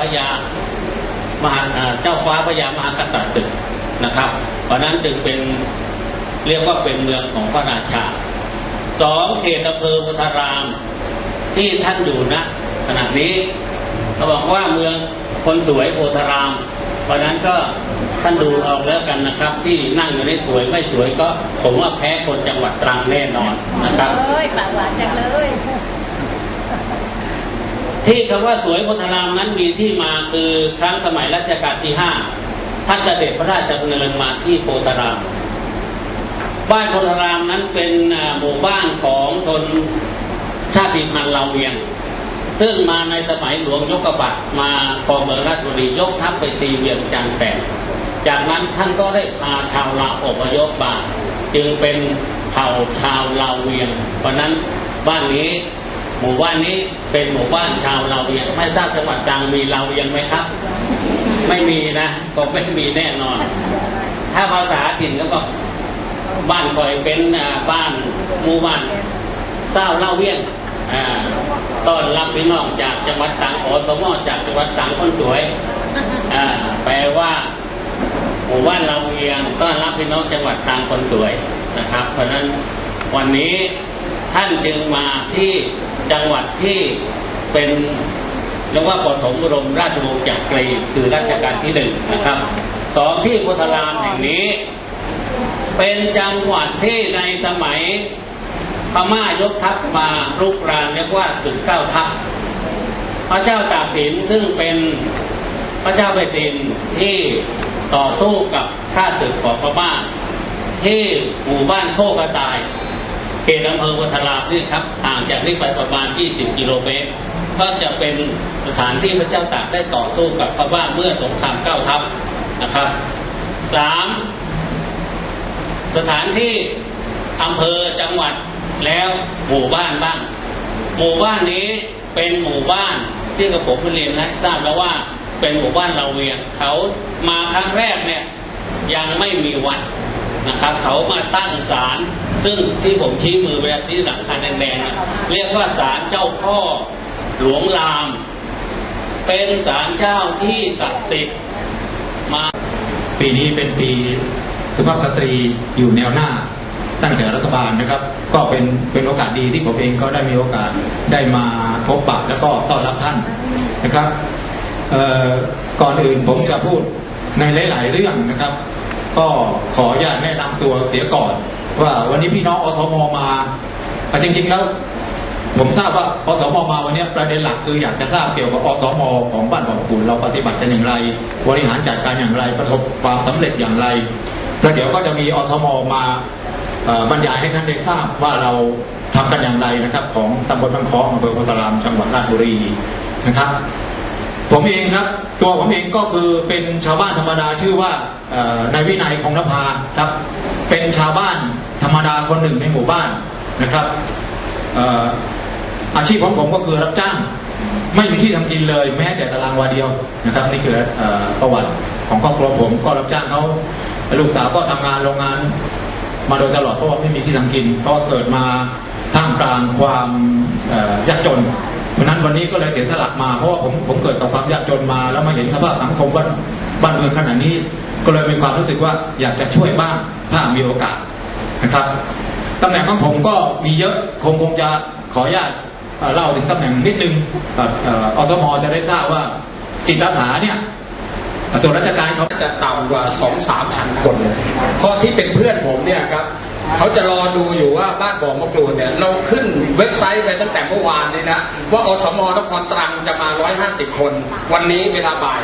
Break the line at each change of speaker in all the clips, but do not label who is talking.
พญามหาเจ้าฟ้าพญามหากษัตริย์ศึกนะครับ เพราะนั้นจึงเป็นเรียกว่าเป็นเมืองของพระราชาสองเขตอำเภอพุทธาราม ที่ท่านอยู่นะขณะนี้เขาบอกว่าเมืองคนสวยโพธาราม เพราะนั้นก็ท่านดูเอาแล้วกันนะครับ ที่นั่งอยู่ในสวยไม่สวยก็ ผมว่าแพ้คนจังหวัดตรังแน่นอนนะครับ
เอ้ยปากหวานจังเลย
ที่คำว่าสวยโพธารามนั้นมีที่มาคือครั้งสมัยรัชกาลที่ห้าท่านเสด็จพระราชดำเนินมาที่โพธาราม บ้านโพธารามนั้นเป็นหมู่บ้านของชนชาติพันธุ์ลาวเวียง ซึ่งมาในสมัยหลวงยกกระบัดมาครองเมืองราชบุรียกทัพไปตีเวียงจันทร์แตกจากนั้นท่านก็ได้พาชาวลาวอพยพมาจึงเป็นเผ่าชาวลาวเวียง เพราะนั้นบ้านนี้ หมู่บ้านนี้เป็นหมู่บ้านชาวลาเวียงไม่ทราบจังหวัดตรังมีลาเวียงไหมครับ ไม่มีนะก็ไม่มีแน่นอน ถ้าภาษาถิ่นก็บอกบ้านคอยเป็นบ้านหมู่บ้านเศร้าเล่าเวียงต้อนรับพี่น้องจากจังหวัดตรังอสมอจากจังหวัดตรังคนสวยแปลว่าหมู่บ้านเราเวียงต้อนรับพี่น้องจังหวัดตรังคนสวยนะครับ เพราะฉะนั้นวันนี้ท่านจึงมาที่ จังหวัดที่เป็นเรียกว่าปฐมบรมราชวงศ์จักรีคือรัชกาลที่หนึ่งนะครับสองที่โพธารามแห่งนี้ เป็นจังหวัดที่ในสมัยพม่ายกทัพมารุกรานเรียกว่าถึงเก้าทัพพระเจ้าตากสินซึ่งเป็นพระเจ้าแผ่นดินที่ต่อสู้กับข้าศึกของพม่าที่หมู่บ้านโคกระต่าย เขตอำเภอวัฒรามนี่ครับห่างจากนี้ไปประมาณ 20 กิโลเมตร ก็จะเป็นสถานที่พระเจ้าตากได้ต่อสู้กับพม่าเมื่อสงครามเก้าทัพนะครับสามสถานที่อำเภอจังหวัดแล้วหมู่บ้านบ้าง หมู่บ้านนี้เป็นหมู่บ้านที่กระผมเรียนให้ทราบแล้วว่าเป็นหมู่บ้านเราเวียงเขามาครั้งแรกเนี่ยยังไม่มีวัด นะครับเขามาตั้งศาลซึ่งที่ผมชี้มือไปที่หลังคาแดงๆเรียกว่าศาลเจ้าพ่อหลวงราม เป็นศาลเจ้าที่ศักดิ์สิทธิ์มา
ปีนี้เป็นปีสุภาพสตรีอยู่แนวหน้าตั้งแต่รัฐบาลนะครับ ก็เป็นเป็นโอกาสดีที่ผมเองก็ได้มีโอกาสได้มาพบปะแล้วก็ต้อนรับท่านนะครับก่อนอื่นผมจะพูดในหลาย ๆ เรื่องนะครับ ก็ขออนุญาตแนะนำตัวเสียก่อน ว่าวันนี้พี่น้องอสมมาจริงๆแล้ว ผมทราบว่าอสมมาวันนี้ประเด็นหลักคืออยากจะทราบเกี่ยวกับอสมของบ้านบ่อปูนเราปฏิบัติกันอย่างไร บริหารจัดการอย่างไรประสบความสำเร็จอย่างไร แล้วเดี๋ยวก็จะมีอสมมาบรรยายให้ท่านได้ทราบว่าเราทำกันอย่างไรนะครับ ของตำบลบางคล้องอำเภอโพธารามจังหวัดราชบุรีนะครับ ผมเองครับตัวผมเองก็คือเป็นชาวบ้านธรรมดาชื่อว่านายวินัยคงนภาครับ เป็นชาวบ้านธรรมดาคนหนึ่งในหมู่บ้านนะครับอาชีพของผมก็คือรับจ้าง ไม่มีที่ทำกินเลย แม้แต่ตารางวาเดียวนะครับ นี่คืออประวัติของครอบครัวผมก็รับจ้างเขาลูกสาวก็ทำงานโรงงาน มาโดยตลอดเพราะว่าไม่มีที่ทำกินเพราะเกิดมาท่ามกลางความยากจน ราะนั้นวันนี้ก็เลยเสียสละมาเพราะว่าผมผมเกิดกับความยากจนมา แล้วมาเห็นสภาพสังคมบ้านบ้านเมืองขนาดนี้ ก็เลยมีความรู้สึกว่าอยากจะช่วยบ้างถ้ามีโอกาสนะครับตำแหน่งของผมก็มีเยอะคงคงจะขออนุญาตเล่าถึงตำแหน่งนิดนึงเออเอ่ออสมจะได้ทราบว่าจิตอาสาเนี่ยส่วนราชการเขา
จะต่ำกว่าสองสามพันคนเลยเพราะที่เป็นเพื่อนผมเนี่ยครับ เขาจะรอดูอยู่ว่าบ้านบ่อมะกรูดเนี่ยเราขึ้นเว็บไซต์ไปตั้งแต่เมื่อวานนี้นะ ว่าอสมนครตรังจะมา 150 คน วันนี้เวลาบ่าย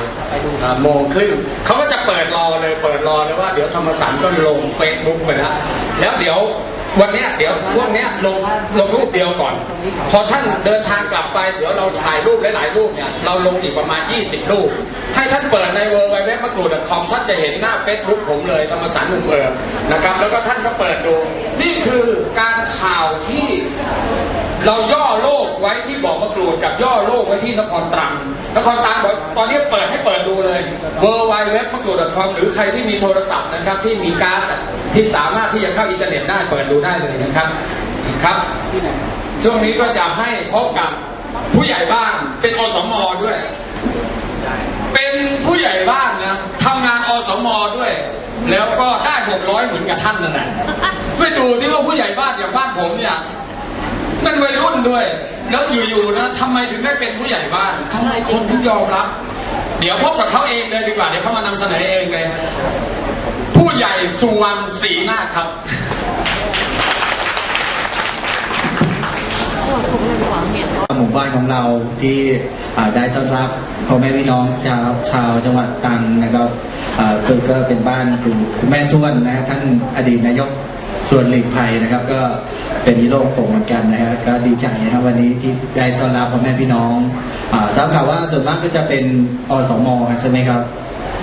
โมงครึ่งเขาก็จะเปิดรอเลยเปิดรอเลยว่าเดี๋ยวธรรมสันก็ลงเฟซบุ๊กไปแล้วแล้วเดี๋ยว วันเนี้ยเดี๋ยวช่วงเนี้ยลงลงรูปเดียวก่อน พอท่านเดินทางกลับไป เดี๋ยวเราถ่ายรูปหลายๆรูปเนี่ยเราลงอีกประมาณ 20 รูป ให้ท่านเปิดในเวอร์ไวเว็บมะกรูดคอมท่านจะเห็นหน้าเฟซบุ๊กผมเลยธรรมสารหนุ่มเอิบนะครับ แล้วก็ท่านก็เปิดดู นี่คือการข่าวที่เราย่อโล ที่บอกมะกรูดกับย่อโลกไว้ที่นครตรัง นครตรังตอนนี้เปิดให้เปิดดูเลยเวอร์ไวเว็บมะกรูดคอมหรือใครที่มีโทรศัพท์นะครับที่มีการ์ดที่สามารถที่จะเข้าอินเทอร์เน็ตได้เปิดดูได้เลยนะครับครับช่วงนี้ก็จะให้พบกับผู้ใหญ่บ้านเป็นอสมอด้วย เป็นผู้ใหญ่บ้านนะทำงานอสมอด้วย แล้วก็ได้หกร้อยเหมือนกับท่านนั่นแหละไปดูที่ว่าผู้ใหญ่บ้านอย่างบ้านผมเนี่ย มันวัยรุ่นด้วย แล้วอยู่ๆนะทำไมถึงได้เป็นผู้ใหญ่บ้านทำไมคนถึงยอมรับ เดี๋ยวพบกับเขาเองเลยดีกว่า เดี๋ยวเขามานำเสนอเองเลย ผู้ใหญ่สุวรรณศรีนาคครับ
หมู่บ้านของเราที่ได้ต้อนรับพ่อแม่พี่น้องชาวชาวจังหวัดตรังนะครับคือก็เป็นบ้านคุณแม่ทวนนะฮะท่านอดีตนายกส่วนหลีกภัยนะครับ ก็ เป็นฮีโร่ผมเหมือนกันนะฮะก็ดีใจนะครับวันนี้ที่ได้ต้อนรับพ่อแม่พี่น้องอ่าทราบข่าวว่าส่วนมากก็จะเป็นอสมใช่ไหมครับ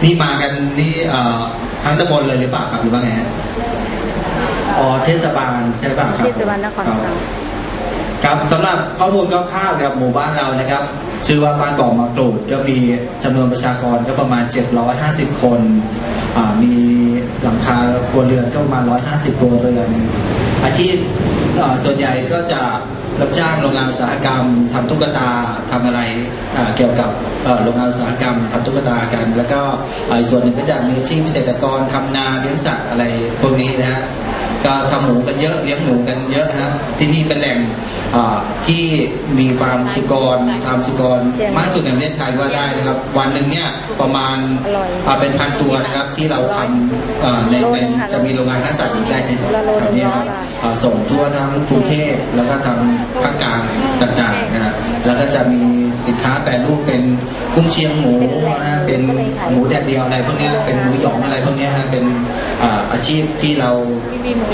นี่มากันนี่อ่าทั้งตำบลเลยหรือเปล่าครับหรือว่าไงฮะอ๋อเทศบาลใช่ป่ะครับ
เทศบาลนครตรัง
ครับสำหรับข้อมูลคร่าวๆนะครับหมู่บ้านเรานะครับ ชื่อว่าบ้านบ่อมะกรูดก็มีจำนวนประชากรก็ประมาณ 750 คนอ่ามีหลังคาครัวเรือนก็ประมาณ 150ครัวเรือน อาชีพส่วนใหญ่ก็จะรับจ้างโรงงานอุตสาหกรรมทำตุ๊กตาทำอะไรเกี่ยวกับโรงงานอุตสาหกรรมทำตุ๊กตากัน แล้วก็อีกส่วนหนึ่งก็จะมีอาชีพเกษตรกรทำนาเลี้ยงสัตว์อะไรพวกนี้นะฮะก็ทำหมูกันเยอะเลี้ยงหมูกันเยอะนะที่นี่เป็นแหล่ง อ่าที่มีความสุกรทำสุกรมากที่สุดในประเทศไทยว่าได้นะครับ วันหนึ่งเนี่ยประมาณ
อร่อย
อ่าเป็นพันตัวนะครับที่เราทำอ่าในในจะมีโรงงานค้าสัตว์อยู่ใกล้ใน
ละโล
แถวนี้นะครับ
ละร้อยบาท
อ่าส่งทั่วทั้งกรุงเทพแล้วก็ทางภาคกลางต่างๆนะครับแล้วก็จะมีสินค้าแปรรูปเป็นกุ้งเชียงหมูนะเป็นหมูแดดเดียวอะไรพวกเนี้ยเป็นหมูหยองอะไรพวกเนี้ยฮะเป็นอ่าอาชีพที่เรา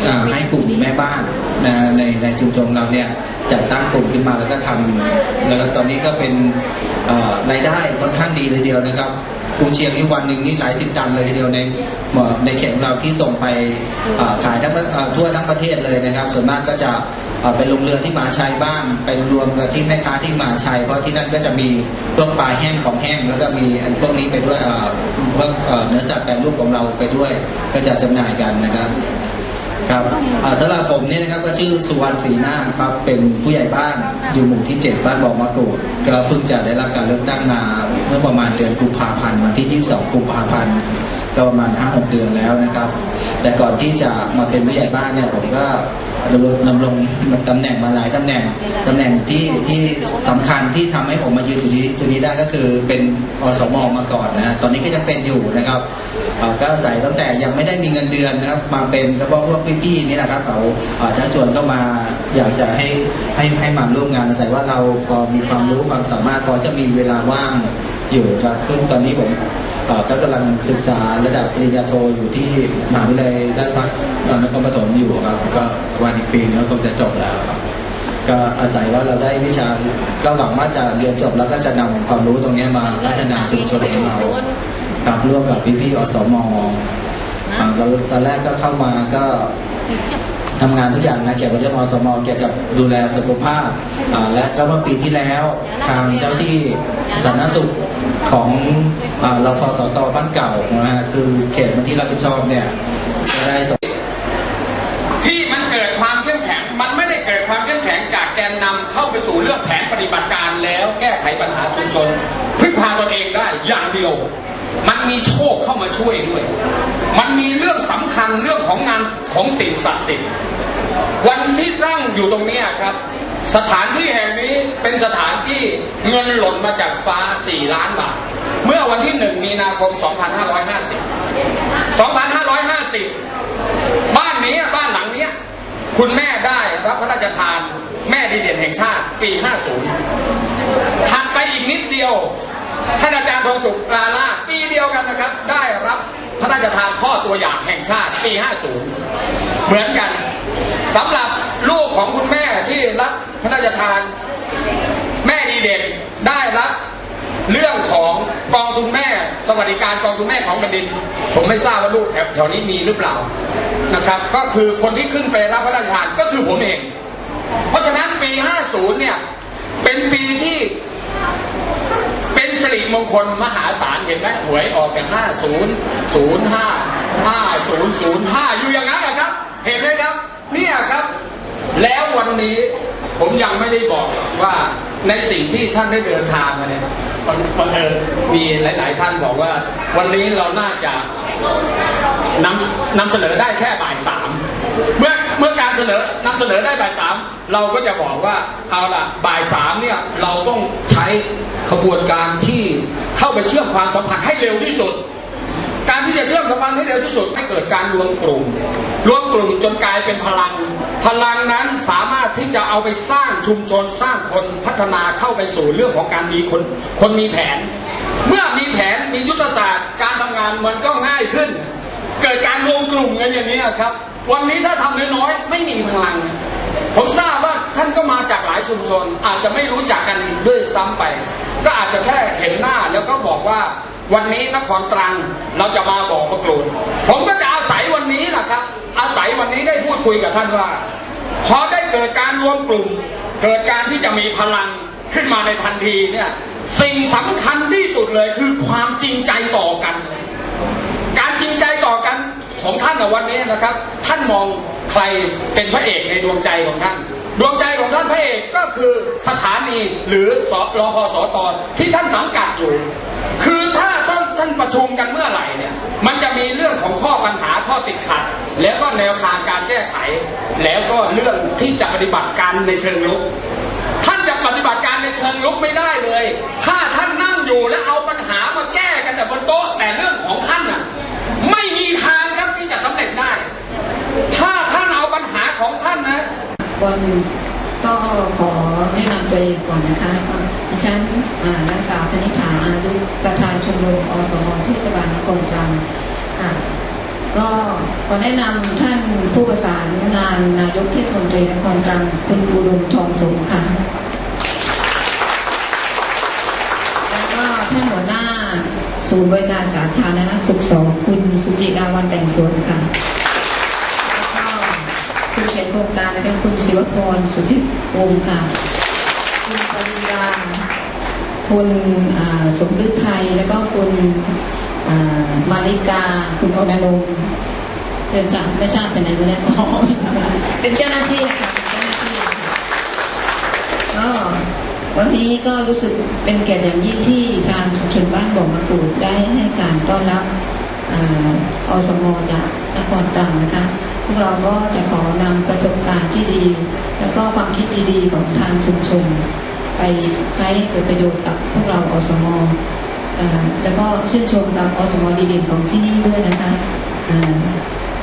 อ่าให้กลุ่มแม่บ้านนะในในชุมชนเราเนี่ย จัดตั้งกลุ่มขึ้นมาแล้วก็ทำแล้วก็ตอนนี้ก็เป็นรายได้ค่อนข้างดีเลยเดียวนะครับกุงเชียงนี่วันหนึ่งนี่หลายสิบตันเลยทีเดียวในในเขตของเราที่ส่งไปขายทั้งทั่วทั้งประเทศเลยนะครับ ส่วนมากก็จะเป็นโรงเรือที่มหาชัยบ้างไปรวมกับที่แม่ค้าที่มหาชัย เพราะที่นั่นก็จะมีพวกปลาแห้งของแห้งแล้วก็มีอันพวกนี้ไปด้วยเพวกเอ่อเนื้อสัตว์แปรรูปของเราไปด้วย ก็จะจำหน่ายกันนะครับ ครับอาสำหรับผมเนี่ยนะครับก็ชื่อสุวรรณศรีนาคครับเป็นผู้ใหญ่บ้านอยู่หมู่ที่ 7 บ้านบอกมะกรูดก็เพิ่งจะได้รับการเลือกตั้งมาเมื่อประมาณเดือนกุมภาพันธ์วันที่ 22 กุมภาพันธ์ก็ประมาณ 5-6 เดือนแล้วนะครับ แต่ก่อนที่จะมาเป็นผู้ใหญ่บ้านเนี่ยผมก็ดำรงดำรงตำแหน่งมาหลายตำแหน่งตำแหน่งที่ที่สำคัญที่ทำให้ผมมายืนจุดนี้จุดนี้ได้ก็คือเป็นอสมมาก่อนนะตอนนี้ก็ยังเป็นอยู่นะครับก็อาศัยตั้งแต่ยังไม่ได้มีเงินเดือนนะครับมาเป็นก็เพราะพวกพี่ๆนี่แหละครับเขาชักชวนเข้ามาอยากจะให้ให้ให้มาร่วมงานอาศัยว่าเราพอมีความรู้ความสามารถพอจะมีเวลาว่างอยู่ครับซึ่งตอนนี้ผม เอ่อก็กำลังศึกษาระดับปริญญาโทอยู่ที่มหาวิทยาลัยราชภัฏนครปฐมอยู่ครับ ก็วันอีกปีนึงก็คงจะจบแล้วครับ ก็อาศัยว่าเราได้วิชาก็หวังว่าจะเรียนจบแล้วก็จะนำความรู้ตรงนี้มาพัฒนาชุมชนของเราครับร่วมกับพี่ๆอสมอ่าเราตอนแรกก็เข้ามาก็ ทำงานทุกอย่างนะเกี่ยวกับเรื่องอสมเกี่ยวกับดูแลสุขภาพและก็เมื่อปีที่แล้วทางเจ้าที่สาธารณสุขของอ่ารพสตบ้านเก่านะฮะคือเขตพื้นที่รับผิดชอบเนี่ยได้ส
ที่มันเกิดความเข้มแข็งมันไม่ได้เกิดความเข้มแข็งจากแกนนำเข้าไปสู่เรื่องแผนปฏิบัติการแล้วแก้ไขปัญหาชุมชนพึ่งพาตนเองได้อย่างเดียว มันมีโชคเข้ามาช่วยด้วย มันมีเรื่องสำคัญเรื่องของงานของสิ่งศักดิ์สิทธิ์ วันที่ตั้งอยู่ตรงนี้ครับ สถานที่แห่งนี้เป็นสถานที่เงินหล่นมาจากฟ้า 4 ล้านบาท เมื่อวันที่ 1 มีนาคม 2550 2550 บ้านนี้บ้านหลังนี้คุณแม่ได้รับพระราชทานแม่ดีเด่นแห่งชาติปี 50ถัดไปอีกนิดเดียวท่านอาจารย์ทองสุขลาล่าปีเดียวกันนะครับ ได้รับพระราชทานพ่อตัวอย่างแห่งชาติปี 50 เหมือนกัน สำหรับลูกของคุณแม่ที่รับพระราชทาน แม่ดีเด่นได้รับเรื่องของกองทุนแม่ สวัสดิการกองทุนแม่ของแผ่นดิน ผมไม่ทราบว่าลูกแถวแถวนี้มีหรือเปล่านะครับ ก็คือคนที่ขึ้นไปรับพระราชทานก็คือผมเอง เพราะฉะนั้นปี 50 เนี่ย เป็นปีที่เป็นสิริมงคลมหาศาลเห็นไหมหวยออกกัน50 05 5005 อยู่อย่างนั้นนะครับ เห็นไหมครับ เนี่ยครับ แล้ววันนี้ผมยังไม่ได้บอกว่าในสิ่งที่ท่านได้เดินทางมาเนี่ยบังเอิญมีหลาย ๆ ท่านบอกว่า วันนี้เราน่าจะนำนำเสนอได้แค่บ่ายสามเมื่อเมื่อการเสนอนำเสนอได้บ่ายสามเราก็จะบอกว่าเอาล่ะบ่ายสามเนี่ยเราต้องใช้ขบวนการที่เข้าไปเชื่อมความสัมพันธ์ให้เร็วที่สุด ที่จะเชื่อมสัมพันธ์ให้เร็วที่สุดให้เกิดการรวมกลุ่ม รวมกลุ่มจนกลายเป็นพลัง พลังนั้นสามารถที่จะเอาไปสร้างชุมชนสร้างคนพัฒนาเข้าไปสู่เรื่องของการมีคนคนมีแผน เมื่อมีแผนมียุทธศาสตร์ การทำงานมันก็ง่ายขึ้น เกิดการรวมกลุ่มกันอย่างนี้ครับ วันนี้ถ้าทำน้อยๆไม่มีพลัง ผมทราบว่าท่านก็มาจากหลายชุมชน อาจจะไม่รู้จักกันด้วยซ้ำไป ก็อาจจะแค่เห็นหน้าแล้วก็บอกว่า วันนี้นครตรังเราจะมาบอกมะกรูดผมก็จะอาศัยวันนี้แหละครับ อาศัยวันนี้ได้พูดคุยกับท่านว่าพอได้เกิดการรวมกลุ่ม เกิดการที่จะมีพลังขึ้นมาในทันทีเนี่ยสิ่งสำคัญที่สุดเลยคือความจริงใจต่อกัน การจริงใจต่อกันของท่านในวันนี้นะครับ ท่านมองใครเป็นพระเอกในดวงใจของท่าน ดวงใจของท่านพระเอกก็คือสถานีหรือสรพสตที่ท่านสังกัดอยู่ คือถ้า ท่านประชุมกันเมื่อไหร่เนี่ย มันจะมีเรื่องของข้อปัญหาข้อติดขัด แล้วก็แนวทางการแก้ไข แล้วก็เรื่องที่จะปฏิบัติการในเชิงลุก ท่านจะปฏิบัติการในเชิงลุกไม่ได้เลย ถ้าท่านนั่งอยู่และเอาปัญหามาแก้กันแต่บนโต๊ะแต่เรื่องของท่านน่ะไม่มีทางครับที่จะสำเร็จได้ ถ้าท่านเอาปัญหาของท่านนะ
ก่อนก็ขอแนะนำตัวเองก่อนนะคะ ดิฉันนางสาวธนิษฐาอายุประธานชมรมอสมเทศบาลนครตรังค่ะก็ขอแนะนำท่านผู้ประสานงานนายกเทศมนตรีนครตรังคุณอุดมทองสมค่ะแล้วก็ท่านหัวหน้าศูนย์บริการสาธารณสุขสองคุณสุจิราวันแต่งสวนค่ะแล้วก็คุณเขียนโครงการนะคะคุณศิวพรสุทธิวงศ์ค่ะคุณปริยา คุณสมฤทัยไทย แล้วก็คุณมาริกา คุณอนันต์เชิญจับไม่ทราบเป็นไหนไม่ได้อ๋อเป็นเจ้าหน้าที่ค่ะเป็นเจ้าหน้าที่ค่ะก็วันนี้ก็รู้สึกเป็นเกียรติอย่างยิ่งที่ทางชุมชนบ้านบ่อมะกรูดได้ให้การต้อนรับอ่าอสมจากนครตรังนะคะพวกเราก็จะขอนำประสบการณ์ที่ดี แล้วก็ความคิดดีๆของทางชุมชน ไปใช้เกิดประโยชน์กับพวกเราอสมอแล้วก็ชื่นชมกับอสมดีเด่นของที่นี่ด้วยนะคะ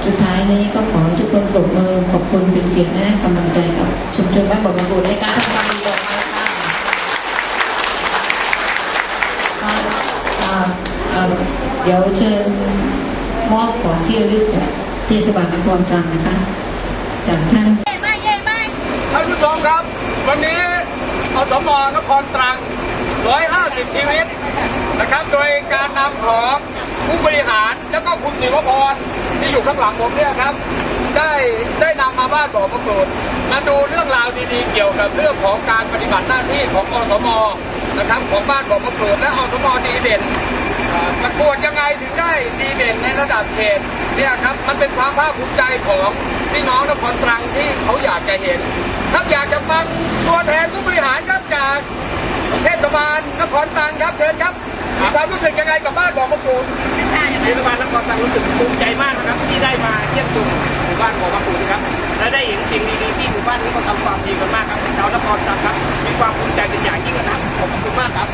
สุดท้ายนี้ก็ขอทุกคนปรบมือขอบคุณเป็นเกียรติและกำลังใจกับชุมชนบ้านบ่อมะกดในการทำความดีต่อไปค่ะเดี๋ยวเชิญมอบของที่ระลึกจากเทศบาลนครตรังนะคะจากท่าน
ท่านผู้ชมครับ วันนี้ อสมนครตรัง 150 ชีวิตนะครับ โดยการนำของผู้บริหารแล้วก็คุณศิวพรที่อยู่ข้างหลังผมเนี่ยครับ ได้ได้นำมาบ้านบ่อประกูดมาดูเรื่องราวดีๆ เกี่ยวกับเรื่องของการปฏิบัติหน้าที่ของอสมนะครับของบ้านบ่อประกูดและอสมดีเด่น ประกวดยังไงถึงได้ดีเด่นในระดับเขตเนี่ยครับมันเป็นความภาคภูมิใจของพี่น้องนครตรังที่เขาอยากจะเห็นครับอยากจะฟังตัวแทนผู้บริหารครับจากเทศบาลนครตรังครับเชิญครับมีความรู้สึกยังไงกับบ้านบ่อประกูล
เทศบาลนครตรังรู้สึกภูมิใจมากนะครับที่ได้มาเยี่ยมชมหมู่บ้านของกระปูนะครับและได้เห็นสิ่งดีๆที่หมู่บ้านนี้เขาทำความดีกันมากครับชาวนครตรังครับมีความภูมิใจเป็นอย่างยิ่งนะครับขอบคุณมากครับ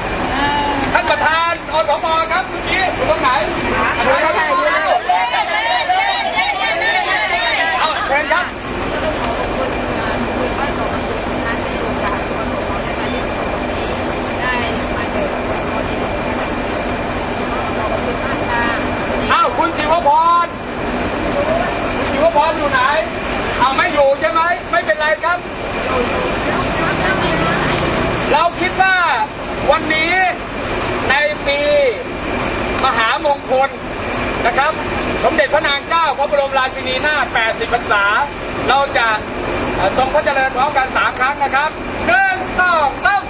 ท่านประธานอสมครับเมื่อกี้อยู่ตรงไหนครับเอาเชิญครับ อ้าวคุณศิวพรคุณศิวพรอยู่ไหน เอาไม่อยู่ใช่ไหม ไม่เป็นไรครับ เราคิดว่าวันนี้ในปีมหามงคล นะครับ สมเด็จพระนางเจ้าพระบรมราชินีนาถ 80 พรรษา เราจะเอ่อทรงพระเจริญพร้อมกัน 3 ครั้งนะครับหนึ่งสองสาม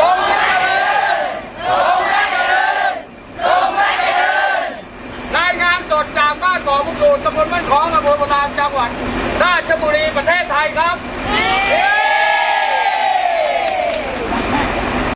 ทรงพระเจริญทรงพระเจริญทรงพระเจริญรายงานสดจากบ้านบ่อมุกดูดตำบลบ้านของอำเภอพนามจังหวัดราชบุรีประเทศไทยครับ